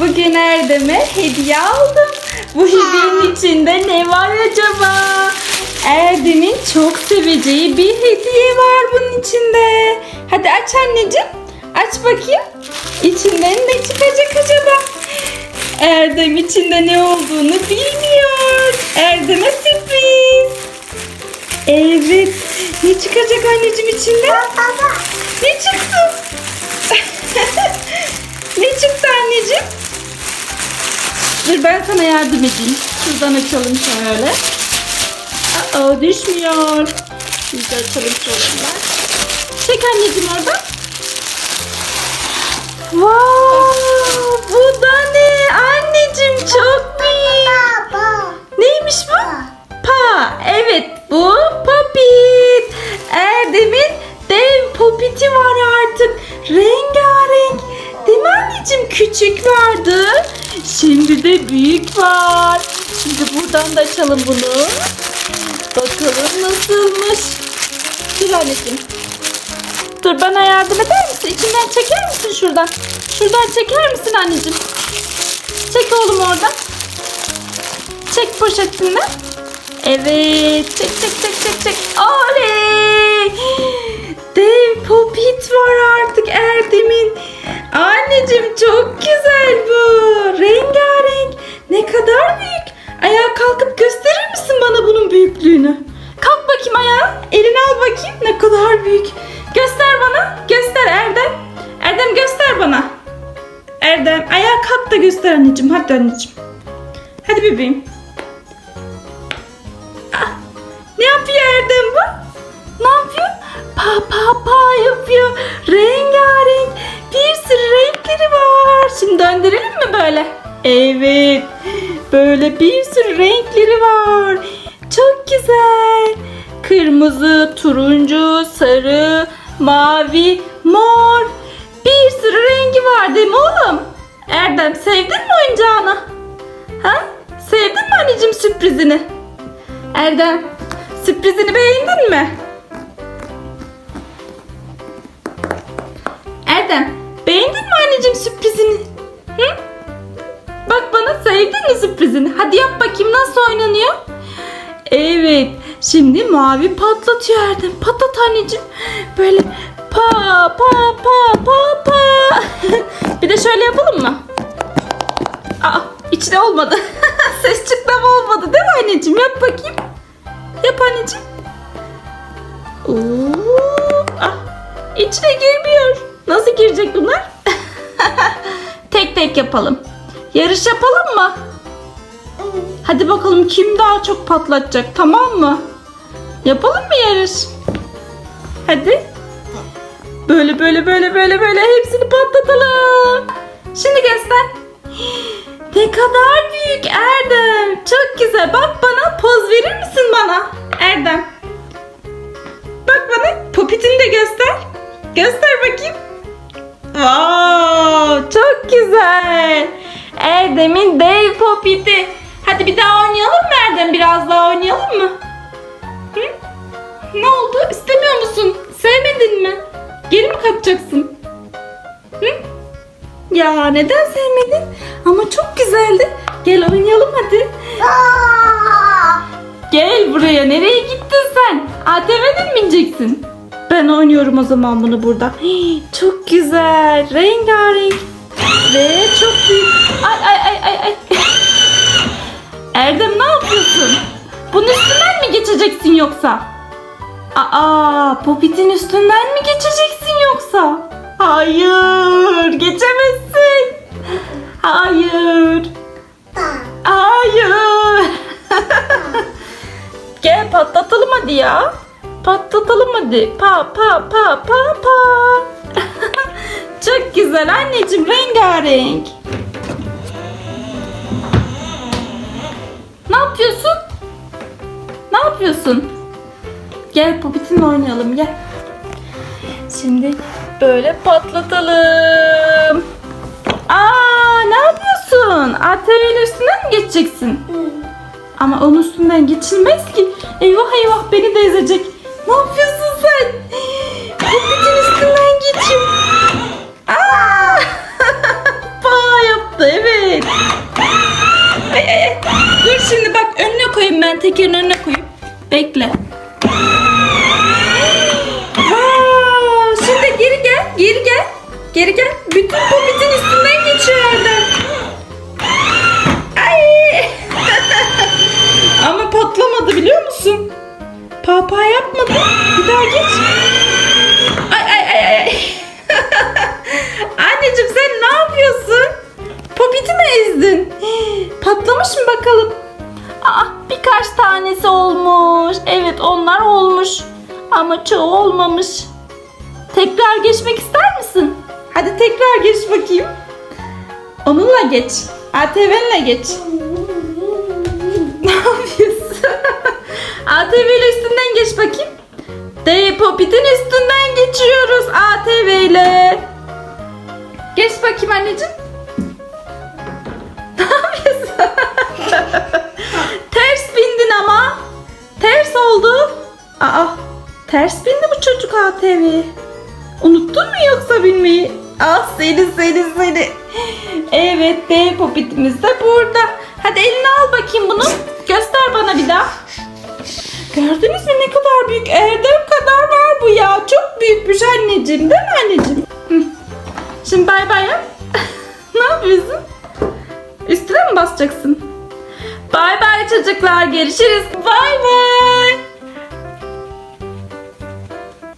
Bugün Erdem'e hediye aldım. Bu hediyenin içinde ne var acaba? Erdem'in çok seveceği bir hediye var bunun içinde. Hadi aç anneciğim. Aç bakayım. İçinden ne çıkacak acaba? Erdem içinde ne olduğunu bilmiyor. Erdem'e sürpriz. Evet. Ne çıkacak anneciğim içinden? Ne çıktı? ne çıktı anneciğim? Dur ben sana yardım edeyim. Şuradan açalım şöyle. Aa düşmüyor. De açalım şöyle. Çek anneciğim oradan. Wow, bu da ne? Anneciğim çok büyük. Neymiş bu? Pa. Evet bu popit. Erdem'in dev popiti var artık. Rengarenk. Değil mi anneciğim? Küçük vardı. Şimdi de büyük var. Şimdi buradan da açalım bunu. Bakalım nasılmış. Dur anneciğim. Dur bana yardım eder misin? İçinden çeker misin şuradan? Şuradan çeker misin anneciğim? Çek oğlum oradan. Çek poşetinden. Evet. Çek çek çek çek çek. Oley. Dev popit var artık Erdem'in. Anneciğim çok güzel bu. Rengarenk. Ne kadar büyük. Ayağa kalkıp gösterir misin bana bunun büyüklüğünü? Kalk bakayım ayağa. Elini al bakayım. Ne kadar büyük. Göster bana. Göster Erdem. Erdem göster bana. Erdem ayağa kalk da göster anneciğim. Hadi anneciğim. Hadi bebeğim. Ah, Ne yapıyor Erdem bu? Ne yapıyor? Pa pa pa yapıyor. Rengarenk. Şimdi döndürelim mi böyle? Evet. Böyle bir sürü renkleri var. Çok güzel. Kırmızı, turuncu, sarı, mavi, mor. Bir sürü rengi var değil mi oğlum? Erdem sevdin mi oyuncağını? Ha? Sevdin mi anneciğim sürprizini? Erdem, sürprizini beğendin mi? Erdem, beğendin mi anneciğim sürprizini? Hı? Bak bana sevdin mi sürprizini? Hadi yap bakayım nasıl oynanıyor? Evet, şimdi mavi patlatıyor Erdem. Patlat anneciğim. Böyle pa pa pa pa pa. Bir de şöyle yapalım mı? Aa, içine olmadı. Ses çıktı ama olmadı değil mi anneciğim? Yap bakayım. Yap anneciğim. Oo, ah, içine girmiyor. Nasıl girecek bunlar? tek yapalım. Yarış yapalım mı? Hadi bakalım kim daha çok patlatacak tamam mı? Yapalım mı yarış? Hadi. Böyle böyle böyle böyle böyle hepsini patlatalım. Şimdi göster. Ne kadar büyük Erdem. Çok güzel. Bak bana poz verir misin bana? Erdem. Bak bana popitini de göster. Göster bakayım. Wow, çok güzel. Erdem'in dev popiti. Hadi bir daha oynayalım mı Erdem? Biraz daha oynayalım mı? Hı? Ne oldu? İstemiyor musun? Sevmedin mi? Geri mi kaçacaksın? Hı? Ya neden sevmedin? Ama çok güzeldi. Gel oynayalım hadi. Gel buraya. Nereye gittin sen? ATV'den mi bineceksin? Ben oynuyorum o zaman bunu burada. Hii, çok güzel. Rengarenk. Ve çok büyük. Ay ay ay ay ay. Erdem ne yapıyorsun? Bunun üstünden mi geçeceksin yoksa? Aa, Popit'in üstünden mi geçeceksin yoksa? Hayır, geçemezsin. Hayır. Hayır. Gel patlatalım hadi ya. Patlatalım hadi. Pa pa pa pa pa. Çok güzel anneciğim rengarenk. Ne yapıyorsun? Ne yapıyorsun? Gel Popit'inle oynayalım gel. Şimdi böyle patlatalım. Aa ne yapıyorsun? ATV'nin üstünden mi geçeceksin? Ama onun üstünden geçilmez ki. Eyvah eyvah beni de ezecek. Ne yapıyorsun sen? Bütün üstünden geçip. Aa! Bağ yaptı evet. Dur şimdi bak önüne koyayım ben tekerin önüne koyayım. Bekle. Aa, şimdi geri gel, geri gel. Geri gel. Bütün bu Ama çoğu olmamış. Tekrar geçmek ister misin? Hadi tekrar geç bakayım. Onunla geç. ATV'nle geç. ne yapıyorsun? ATV ile üstünden geç bakayım. D Popit'in üstünden geçiyoruz ATV ile. Geç bakayım anneciğim. Çocuk ATV. Unuttun mu yoksa binmeyi? Ah seni seni seni. Evet D popitimiz de burada. Hadi eline al bakayım bunu. Göster bana bir daha. Gördünüz mü ne kadar büyük? Erdem kadar var bu ya. Çok büyükmüş anneciğim değil mi anneciğim? Şimdi bay bay yap. ne yapıyorsun? Üstüne mi basacaksın? Bay bay çocuklar. Görüşürüz. Bay bay.